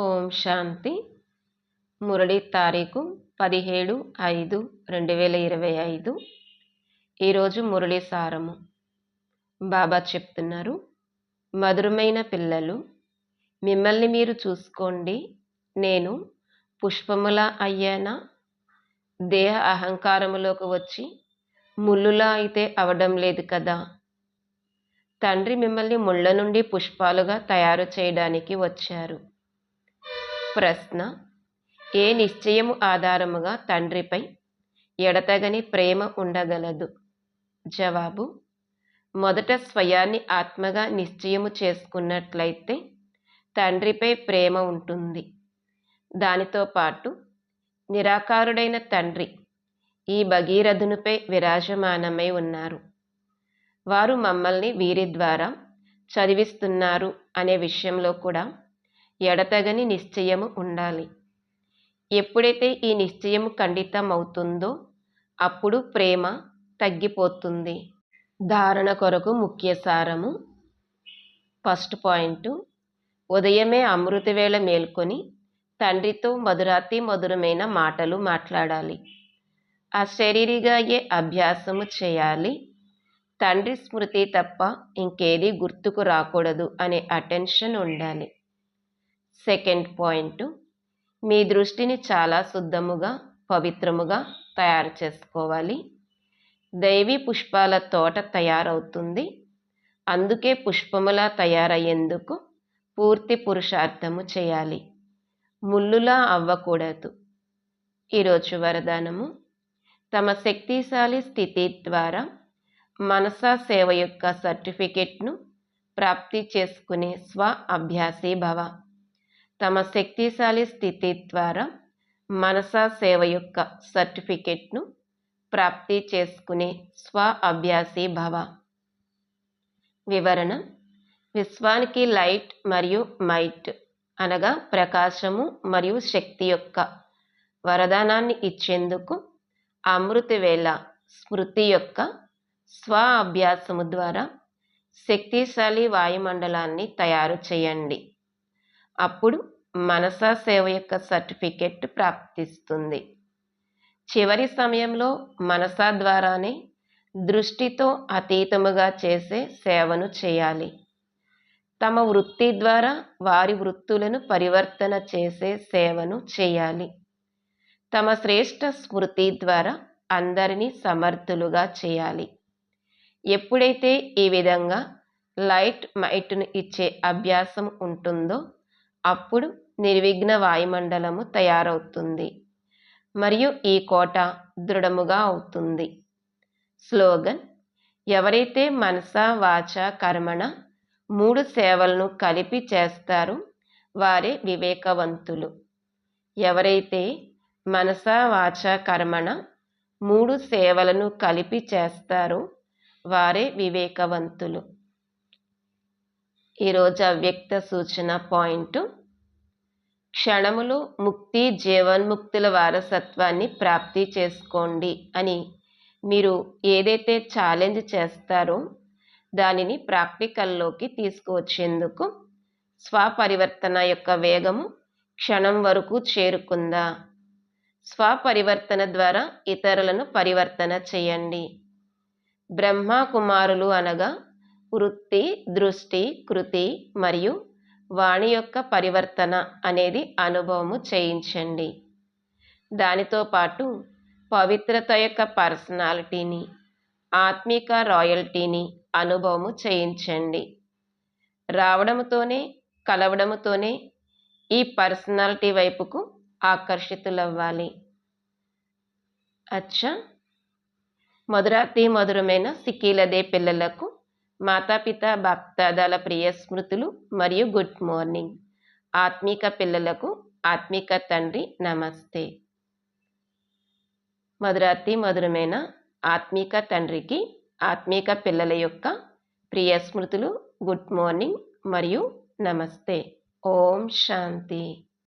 ఓం శాంతి. మురళి తారీఖు పదిహేడు ఐదు రెండు వేల ఇరవై ఐదు. ఈరోజు మురళి సారము. బాబా చెప్తున్నారు మధురమైన పిల్లలు మిమ్మల్ని మీరు చూసుకోండి. నేను పుష్పములా అయ్యానా? దేహ అహంకారములోకి వచ్చి ముళ్ళులా అయితే అవడం లేదు కదా? తండ్రి మిమ్మల్ని ముళ్ళ నుండి పుష్పాలుగా తయారు చేయడానికి వచ్చారు. ప్రశ్న ఏ నిశ్చయము ఆధారముగా తండ్రిపై ఎడతగని ప్రేమ ఉండగలదు? జవాబు మొదట స్వయాన్ని ఆత్మగా నిశ్చయము చేసుకున్నట్లయితే తండ్రిపై ప్రేమ ఉంటుంది. దానితో పాటు నిరాకారుడైన తండ్రి ఈ భగీరథునిపై విరాజమానమై ఉన్నారు. వారు మమ్మల్ని వీరి ద్వారా చదివిస్తున్నారు అనే విషయంలో కూడా ఎడతగని నిశ్చయము ఉండాలి. ఎప్పుడైతే ఈ నిశ్చయము ఖండితం అవుతుందో అప్పుడు ప్రేమ తగ్గిపోతుంది. ధారణ కొరకు ముఖ్య సారము. First point. ఉదయమే అమృతవేళ మేల్కొని తండ్రితో మధురాతి మధురమైన మాటలు మాట్లాడాలి. అశరీరిగా అయ్యే అభ్యాసము చేయాలి. తండ్రి స్మృతి తప్ప ఇంకేది గుర్తుకు రాకూడదు అనే అటెన్షన్ ఉండాలి. Second point. మీ దృష్టిని చాలా శుద్ధముగా పవిత్రముగా తయారు చేసుకోవాలి. దైవీ పుష్పాల తోట తయారవుతుంది. అందుకే పుష్పములా తయారయ్యేందుకు పూర్తి పురుషార్థము చేయాలి. ముల్లులా అవ్వకూడదు. ఈరోజు వరదానము. తమ శక్తిశాలి స్థితి ద్వారా మనసా సేవ యొక్క సర్టిఫికెట్ను ప్రాప్తి చేసుకునే స్వ అభ్యాసీ భవ. తమ శక్తిశాలి స్థితి ద్వారా మనసా సేవ యొక్క సర్టిఫికెట్ను ప్రాప్తి చేసుకునే స్వ అభ్యాసీ భవ. వివరణ విశ్వానికి లైట్ మరియు మైట్ అనగా ప్రకాశము మరియు శక్తి యొక్క వరదానాన్ని ఇచ్చేందుకు అమృతవేళ స్మృతి యొక్క స్వ అభ్యాసము ద్వారా శక్తిశాలి వాయుమండలాన్ని తయారు చేయండి. అప్పుడు మనసా సేవ యొక్క సర్టిఫికెట్ ప్రాప్తిస్తుంది. చివరి సమయంలో మనసా ద్వారానే దృష్టితో అతీతముగా చేసే సేవను చేయాలి. తమ వృత్తి ద్వారా వారి వృత్తులను పరివర్తన చేసే సేవను చేయాలి. తమ శ్రేష్ట స్మృతి ద్వారా అందరినీ సమర్థులుగా చేయాలి. ఎప్పుడైతే ఈ విధంగా లైట్ మైట్ను ఇచ్చే అభ్యాసం ఉంటుందో అప్పుడు నిర్విఘ్న వాయుమండలము తయారవుతుంది. మరియు ఈ కోట దృఢముగా అవుతుంది. స్లోగన్ ఎవరైతే మనస వాచ కర్మణ మూడు సేవలను కలిపి చేస్తారో వారే వివేకవంతులు. ఎవరైతే మనస వాచ కర్మణ మూడు సేవలను కలిపి చేస్తారో వారే వివేకవంతులు. ఈరోజు అవ్యక్త సూచన పాయింట్. క్షణములు ముక్తి జీవన్ముక్తుల వారసత్వాన్ని ప్రాప్తి చేసుకోండి అని. మీరు ఏదైతే ఛాలెంజ్ చేస్తారో దానిని ప్రాక్టికల్లోకి తీసుకువచ్చేందుకు స్వపరివర్తన యొక్క వేగము క్షణం వరకు చేరుకుందా? స్వపరివర్తన ద్వారా ఇతరులను పరివర్తన చేయండి. బ్రహ్మ కుమారులు అనగా వృత్తి దృష్టి కృతి మరియు వాణి యొక్క పరివర్తన అనేది అనుభవము చేయించండి. దానితో పాటు పవిత్రత యొక్క పర్సనాలిటీని ఆత్మిక రాయల్టీని అనుభవము చేయించండి. రావడంతోనే కలవడముతోనే ఈ పర్సనాలిటీ వైపుకు ఆకర్షితులవ్వాలి. అచ్చా! మధురాతి మధురమైన సిక్కీలదే పిల్లలకు మాతాపిత భక్తాదాల ప్రియ స్మృతులు మరియు గుడ్ మార్నింగ్. ఆత్మిక పిల్లలకు ఆత్మిక తండ్రి నమస్తే. మధురాతి మధురమైన ఆత్మిక తండ్రికి ఆత్మిక పిల్లల యొక్క ప్రియ స్మృతులు గుడ్ మార్నింగ్ మరియు నమస్తే. ఓం శాంతి.